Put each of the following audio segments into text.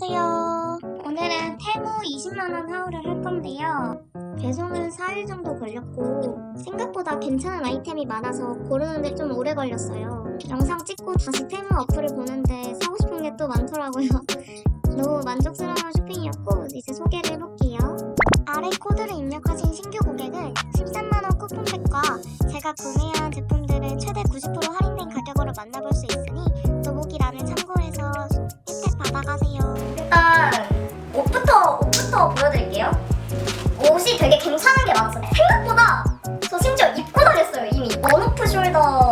안녕하세요. 오늘은 테무 20만원 하울을 할 건데요. 배송은 4일 정도 걸렸고 생각보다 괜찮은 아이템이 많아서 고르는데 좀 오래 걸렸어요. 영상 찍고 다시 테무 어플을 보는데 사고 싶은 게 또 많더라고요. 너무 만족스러운 쇼핑이었고 이제 소개를 해볼게요. 아래 코드를 입력하신 신규 고객은 13만원 쿠폰팩과 제가 구매한 제품들을 최대 90% 할인된 가격으로 만나볼 수 있으니 더보기란을 참고해서 혜택 받아가세요. 일단 옷부터 옷부터 보여드릴게요. 옷이 되게 괜찮은 게 많았어요. 생각보다 저 심지어 입고 다녔어요 이미. 원오프 숄더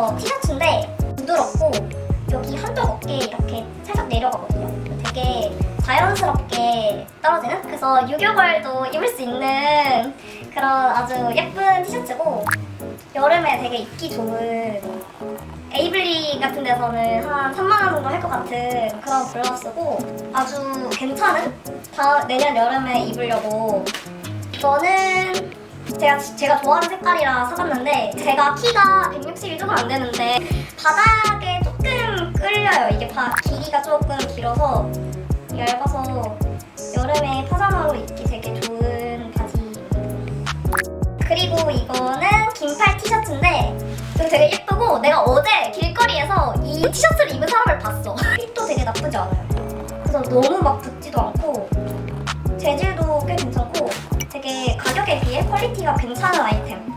그래서 유교걸도 입을 수 있는 그런 아주 예쁜 티셔츠고 여름에 되게 입기 좋은 에이블리 같은 데서는 한 3만 원 정도 할 것 같은 그런 블라우스고 아주 괜찮은 다 내년 여름에 입으려고. 저는 제가 제가 좋아하는 색깔이라 사봤는데 제가 키가 160이 조금 안 되는데 바닥에 조금 끌려요. 이게 바, 길이가 조금 길어서 얇아서 여름에 파자마로 입기 되게 좋은 바지입니다. 그리고 이거는 긴팔 티셔츠인데 이거 되게 예쁘고 내가 어제 길거리에서 이 티셔츠를 입은 사람을 봤어. 핏도 되게 나쁘지 않아요. 그래서 너무 막 붙지도 않고 재질도 꽤 괜찮고 되게 가격에 비해 퀄리티가 괜찮은 아이템.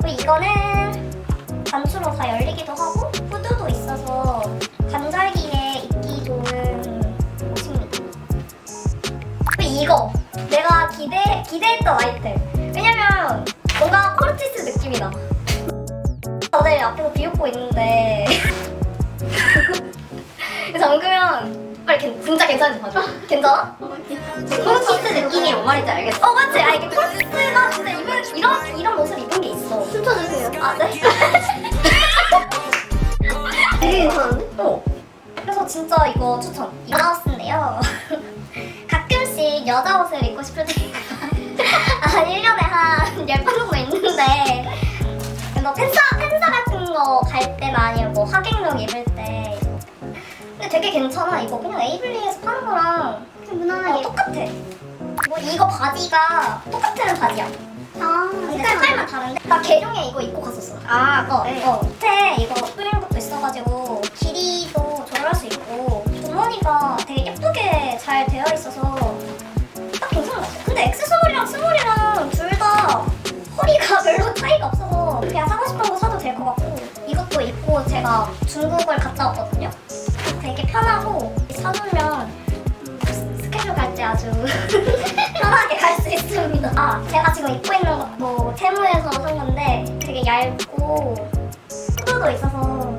그리고 이거는 단추로 다 열리기도 하고 후드도 있어서 기대 기대했던 아이템. 왜냐면 뭔가 코르티스 느낌이다. 다들 앞에서 비웃고 있는데 잠그면 빨리 괜- 진짜 괜찮은지 봐줘. 괜찮아? 코르티스 느낌이 뭔 말인지 알겠어. 어 맞지? 아 이게 코르티스가 진짜 입은 이런 이런 옷을 입은 게 있어. 춤춰주세요. 아 네. 되게 괜찮은데? 어. 그래서 진짜 이거 추천. 이 블라우스인데요. 가끔씩 여자 옷을 입고 싶을 때가 한 1년에 한 10번 정도 있는데 뭐 팬사, 팬사 같은 거 갈 때나 아니면 뭐 하객룩 입을 때 근데 되게 괜찮아. 이거 그냥 에이블리에서 파는 거랑 무난하게. 똑같아. 뭐 이거 바지가 똑같은 바지야. 아, 근데 색깔만 다른데? 나 개룡에 이거 입고 갔었어. 아, 어, 어. 밑에 이거 뚫리는 것도 있어가지고 길이도 조절할 수 있고 주머니가 되게 예쁘게 잘 되어 있어서. 근데 액세서리랑 스몰이랑 둘 다 허리가 별로 차이가 없어서 그냥 사고 싶은 거 사도 될 것 같고 이것도 입고 제가 중국을 갔다 왔거든요. 되게 편하고 음, 스케줄 갈 때 아주 편하게 갈 수 있습니다. 아, 제가 지금 입고 있는 것도 테무에서 산 건데 되게 얇고 후드도 있어서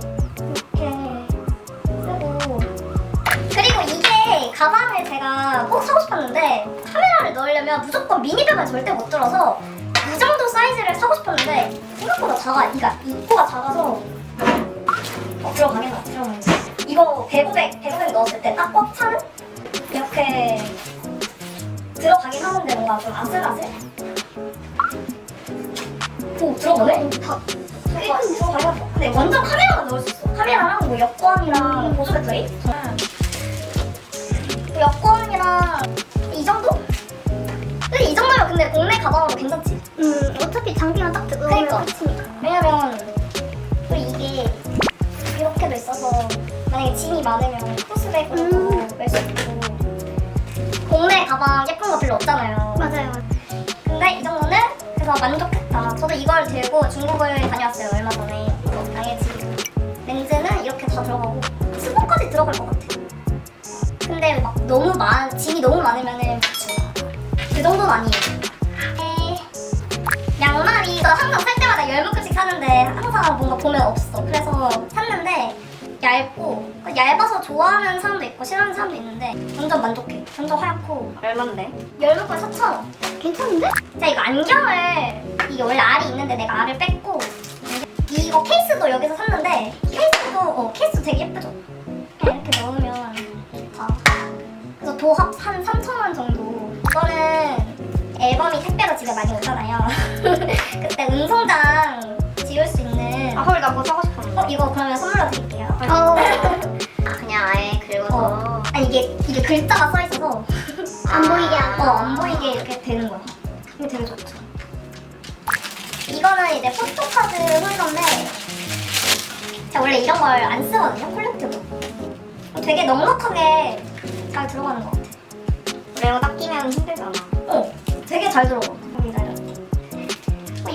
가방을 제가 꼭 사고 싶었는데 카메라를 넣으려면 무조건 미니백을 절대 못 들어서 이 정도 사이즈를 사고 싶었는데 생각보다 작아. 이가 입고가 작아서 어, 들어가겠나? 들어가겠나? 이거 배구백 배구백 넣었을 때 딱 꽉 차는 이렇게 들어가긴 하는데 뭔가 좀 아슬아슬? 오 들어가네? 다 들어가- 들어가야 근데 완전 카메라만 넣을 수 있어 카메라랑 뭐 여권이랑 보조 배터리 근데 국내 가방으로 괜찮지? 음, 어차피 장비만 딱 들고 오면 그러니까. 끝이니까. 왜냐면 또 이게 이렇게도 있어서 만약에 짐이 많으면 토스백으로도 멜수 있고 국내 가방 예쁜 거 별로 없잖아요 맞아요. 근데 이 정도는 그래서 만족했다. 저도 이걸 들고 중국을 다녀왔어요 얼마 전에. 당연히 렌즈는 이렇게 다 들어가고 스폰까지 들어갈 것 같아. 근데 막 너무 많 짐이 너무 많으면은 그 정도는 아니에요. 네. 양말이 나 항상 살 때마다 열 묶음씩 사는데 항상 뭔가 보면 없어. 그래서 샀는데 얇고 얇아서 좋아하는 사람도 있고 싫어하는 사람도 있는데 완전 만족해. 완전 하얗고 얼마인데? 열 묶음 4,000원. 괜찮은데? 자 이거 안경을 이게 원래 알이 있는데 내가 알을 뺐고 이거 케이스도 여기서 샀는데 케이스도 어 케이스 되게 예쁘죠? 이렇게 넣으면 좋다. 그래서 도합 한 3,000원 정도. 이거는 앨범이 택배로 집에 많이 오잖아요. 그때 음성장 지울 수 있는. 아, 헐, 나 그거 사고 싶었는데. 어 이거 그러면 선물로 드릴게요. 어. 그냥 아예 긁어서. 아니 이게 이게 글자가 써 있어서 안 보이게 하는 어, 안 보이게 이렇게 되는 거야. 이게 되게 좋죠. 이거는 이제 포토카드 홀더인데 제가 원래 이런 걸 안 쓰거든요, 콜렉티브. 되게 넉넉하게 잘 들어가는 것 같아. 딱 끼면 힘들잖아. 어, 되게 잘 들어가. 어,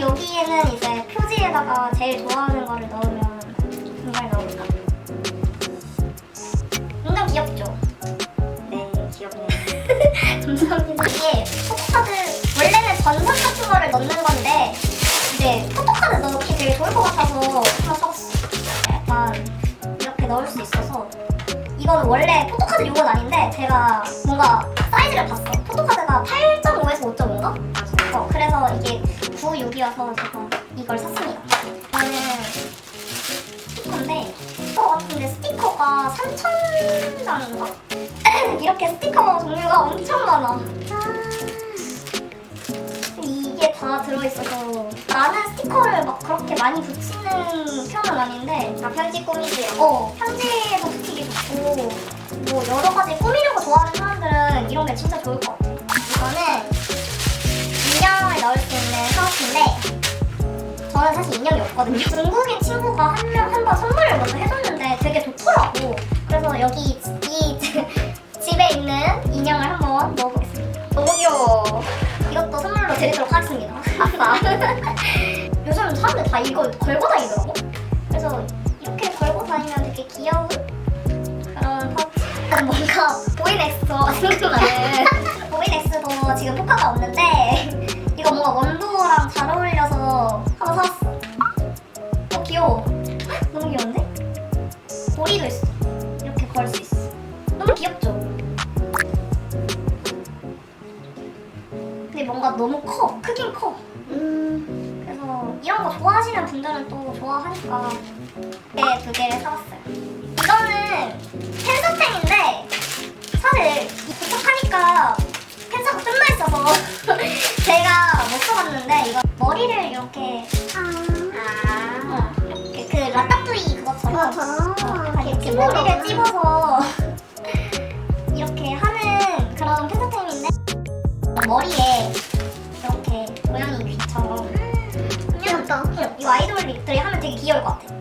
여기에는 이제 표지에다가 제일 좋아하는 거를 넣으면 정말 나올까? 굉장히 귀엽죠? 네 귀엽네. 감사합니다. 이게 포토카드 원래는 전선 같은 거를 넣는 건데 이제 포토카드 넣기 되게 좋을 것 같아서 하나. 약간 이렇게 넣을 수 있어서 이거는 원래 포토카드 용은 아닌데 제가 뭔가 사이즈를 봤어. 포토카드가 8.5에서 5.5인가? 어, 그래서 이게 9, 6이어서 제가 이걸 샀습니다. 저는 스티커인데 스티커 같은데 스티커가 3,000장인가? 이렇게 스티커 종류가 엄청 많아. 이게 다 들어있어서 나는 스티커를 막 그렇게 많이 붙이는 편은 아닌데 아 편지 꾸미지. 어 편지에도 붙이기 좋고 뭐 여러 가지 꾸미는 거 좋아하는 사람들은 이런 게 진짜 좋을 것 같아. 이거는 인형을 넣을 수 있는 파우치인데 저는 사실 인형이 없거든요. 중국인 친구가 한 명 한 번 선물을 먼저 해줬는데 되게 좋더라고. 그래서 여기 이 집에 있는 인형을 한번 넣어보겠습니다. 너무 귀여워. 이것도 선물로 드리도록 하겠습니다. 아싸. 요즘 사람들 다 이거 걸고 다니더라고. 그래서 이렇게 걸고 다니면 되게 귀여운 그런. 약간 뭔가 보이넥스가 생각나는. 지금 포카가 없는데 이거 뭔가 원두랑 잘 어울려서 하나 사왔어. 어 귀여워. 너무 귀여운데? 고리도 있어. 이렇게 걸 수 있어. 너무 귀엽죠? 근데 뭔가 너무 커. 크긴 커. 음, 그래서 이런 거 좋아하시는 분들은 또 좋아하니까 네, 두 개를 사봤어요. 이거는 펜서템인데 사실 이 도착하니까 펜서가 끝나 있어서 제가 못 써봤는데 이거 머리를 이렇게 아, 어, 이렇게 그 라따뚜이 그것처럼 저처럼 이렇게 머리를 찝어서 이렇게 하는 그런 펜서템인데 머리에 이렇게 고양이 귀처럼 그냥 귀엽다. 응, 이거 아이돌들이 하면 되게 귀여울 것 같아.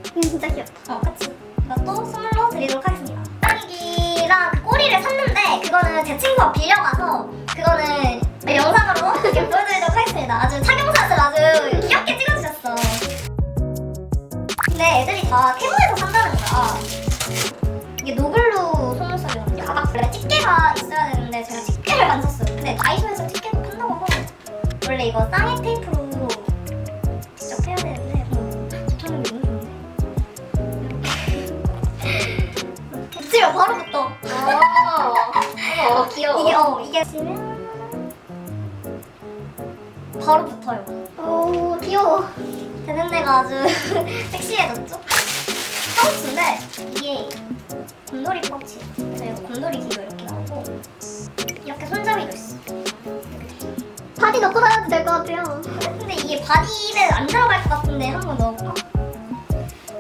아주 착용샷을 아주 귀엽게 찍어주셨어. 근데 애들이 다 테무에서 산다는 거야. 이게 노블루 속눈썹이거든요. 아까 원래 집게가 있어야 되는데 제가 집게를 안 샀어요. 근데 다이소에서 집게도 판다고 하고 원래 이거 쌍액 테이프로 직접 해야 되는데 어, 저는 너무 좋은데? 붙이면 바로 붙어. 어 귀여워. 이게 어 이게 지면 바로 붙어요. 오, 귀여워. 데가 아주 섹시해졌죠? 파우치인데 이게 곰돌이 파우치. 그래서 이거 곰돌이 귀도 이렇게 나오고 이렇게 손잡이도 있어. 바지 넣고 다녀도 될 것 같아요. 근데 이게 바디는 안 들어갈 것 같은데 한 번 넣어볼까?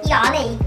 이 안에 이,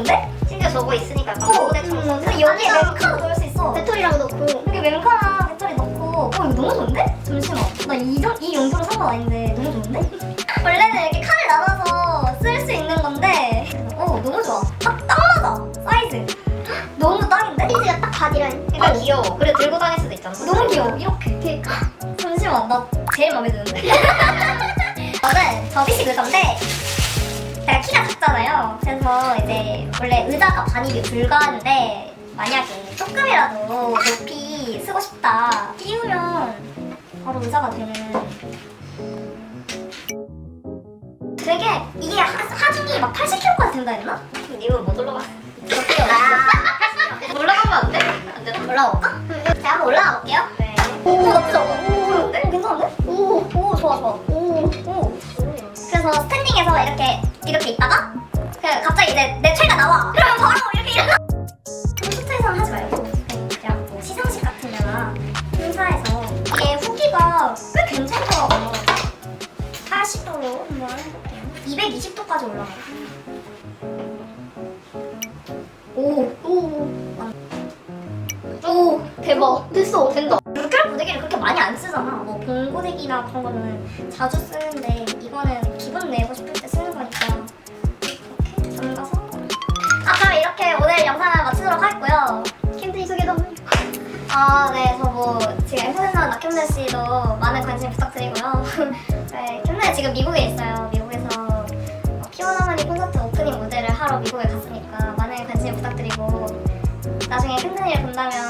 좋은데? 심지어 저거 있으니까 오! 광고대처럼 근데 여기에 아니야. 멤카도 넣을 수 있어. 배터리랑 넣고. 여기 멤카랑 배터리 넣고 어 이거 너무 좋은데? 잠시만 나이이 용도로 산 건 아닌데 너무 좋은데? 원래는 이렇게 칸을 나눠서 쓸 수 있는 건데 어 너무 좋아 딱, 딱 맞아 사이즈 너무 딱인데? 사이즈가 딱 바디라인. 그러니까 귀여워. 그래 들고 다닐 수도 있잖아. 너무 귀여워 이렇게 그니까. 잠시만 나 제일 마음에 드는데 저는 접이식 의자인데 제가 키가 작잖아요 그래서 이제 원래 의자가 반입이 불가한데 만약에 조금이라도 높이 쓰고 싶다 끼우면 바로 의자가 되는 되게 이게 하, 하중이 막 80kg까지 된다 했나? 이거 못 올라가. 아, 올라가면 안 돼? 안 되나? 올라올까? 제가 한번 올라가 볼게요 네. 오, 나 진짜 오, 오, 괜찮은데? 오, 오, 좋아, 좋아. 오. 오. 그래서 스탠딩에서 이렇게 이렇게 있다가 그 갑자기 이제 내 최가 나와. 그러면 바로 이렇게 일어나. 슈트에서는 하지 말고 그냥 뭐 시상식 같은 데나 행사에서 이게 후기가 꽤 괜찮아. 시각으로 한번 해볼게요. 220도까지 올라가요. 오, 오, 오, 대박. 됐어. 된다. 물결 고데기를 그렇게 많이 안 쓰잖아. 뭐 봉고데기나 그런 거는 자주 쓰는데 이거는 기분 내고 싶을 때 쓰는 오늘 영상을 마치도록 하겠고요. 캠들이 소개 너무 아, 네, 저 뭐 지금 나온 낙현대 씨도 많은 관심 부탁드리고요. 네, 캠들 지금 미국에 있어요. 미국에서 어, 피오나마니 콘서트 오프닝 무대를 하러 미국에 갔으니까 많은 관심 부탁드리고 나중에 캠든이를 본다면